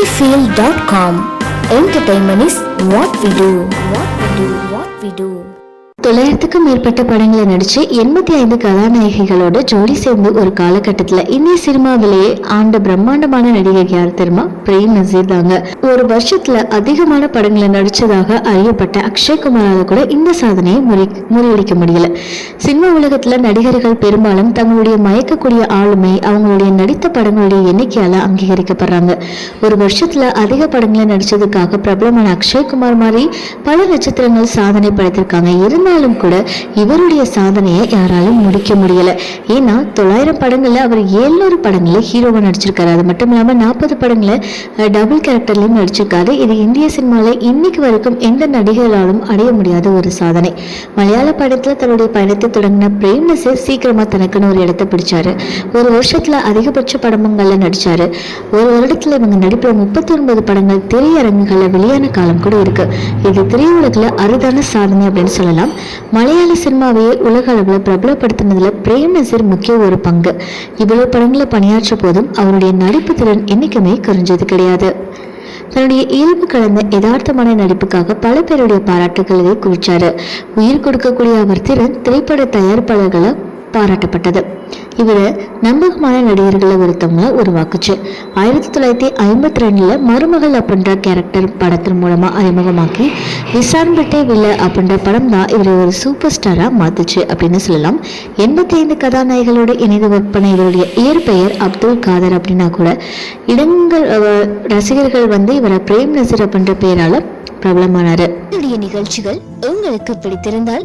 sunnyfield.com Entertainment is what we do. What we do. What we do. தொள்ளாயிரத்துக்கும் மேற்பட்ட படங்களை நடிச்சு எண்பத்தி ஐந்து கதாநாயகிகளோட ஜோடி சேர்ந்து ஒரு காலகட்டத்துல இந்திய சினிமாவிலேயே ஆண்ட பிரம்மாண்டமான நடிகர் யார் தெரியுமா பிரேம் நசீர் தாங்க ஒரு வருஷத்துல அதிகமான படங்களை நடிச்சதாக அறியப்பட்ட அக்ஷய்குமாரால கூட இந்த சாதனையை முறி முறியடிக்க முடியல சினிமா உலகத்துல நடிகர்கள் பெரும்பாலும் தங்களுடைய மயக்கக்கூடிய ஆளுமை அவங்களுடைய நடி நடித்த படங்களுடைய எண்ணிக்கையால் அங்கீகரிக்கப்படுறாங்க. ஒரு வருஷத்தில் அதிக படங்களை நடித்ததுக்காக பிரபலமான அக்ஷய்குமார் மாதிரி பல நட்சத்திரங்கள் சாதனை படைத்திருக்காங்க. இருந்தாலும் கூட இவருடைய சாதனையை யாராலும் முடிக்க முடியலை. ஏன்னா தொள்ளாயிரம் படங்களில் அவர் ஏழ்நூறு படங்களில் ஹீரோவாக நடிச்சிருக்காரு. அது மட்டும் இல்லாமல் நாற்பது படங்களை டபுள் கேரக்டர்லையும் நடிச்சிருக்காரு. இது இந்திய சினிமாவில் இன்னைக்கு வரைக்கும் எந்த நடிகர்களாலும் அடைய முடியாத ஒரு சாதனை. மலையாள படத்தில் தன்னுடைய பயணத்தை தொடங்கின பிரேம் நசீர் சீக்கிரமா தனக்குன்னு ஒரு இடத்தை பிடிச்சாரு. ஒரு வருஷத்தில் வருஷத்துல அதிகபட்ச படமங்களில் நடிச்சாரு. ஒரு வருடத்துல இவங்க நடிப்புல முப்பத்தி ஒன்பது படங்கள் திரையரங்குகளில் வெளியான காலம் கூட இருக்கு. இது திரையுலகில் அரிதான சாதனை அப்படின்னு சொல்லலாம். மலையாள சினிமாவையே உலக அளவில் பிரபலப்படுத்தினதில் பிரேம் நசீர் முக்கிய ஒரு பங்கு. இவ்வளவு படங்களை பணியாற்ற போதும் அவருடைய நடிப்பு திறன் என்னைக்குமே குறைஞ்சது கிடையாது. தன்னுடைய இயல்பு கலந்த யதார்த்தமான நடிப்புக்காக பல பேருடைய பாராட்டுகளை குவிச்சாரு. உயிர் கொடுக்கக்கூடிய அவர் திறன் திரைப்பட தயாரிப்பாளர்களை பாராட்டப்பட்டது. இவரை நம்பகமான நடிகர்களை ஒருத்தவங்கள உருவாக்குச்சு. ஆயிரத்தி தொள்ளாயிரத்தி ஐம்பத்தி ரெண்டுல மருமகள் அப்படின்ற கேரக்டர் படத்தின் மூலமா அறிமுகமாக்கி விசான் பெட்டே வில்ல அப்படின்ற படம் தான் இவரை ஒரு சூப்பர் ஸ்டாரா மாத்துச்சு அப்படின்னு சொல்லலாம். எண்பத்தி ஐந்து கதாநாயகளோடு இணைந்து ஒர்க் பண்ண இவருடைய இயற்பெயர் அப்துல் காதர் அப்படின்னா கூட இடங்கள் ரசிகர்கள் வந்து இவரை பிரேம் நசீர் அப்படின்ற பெயரால பிரபலமானாரு. நிகழ்ச்சிகள் உங்களுக்கு பிடித்திருந்தால்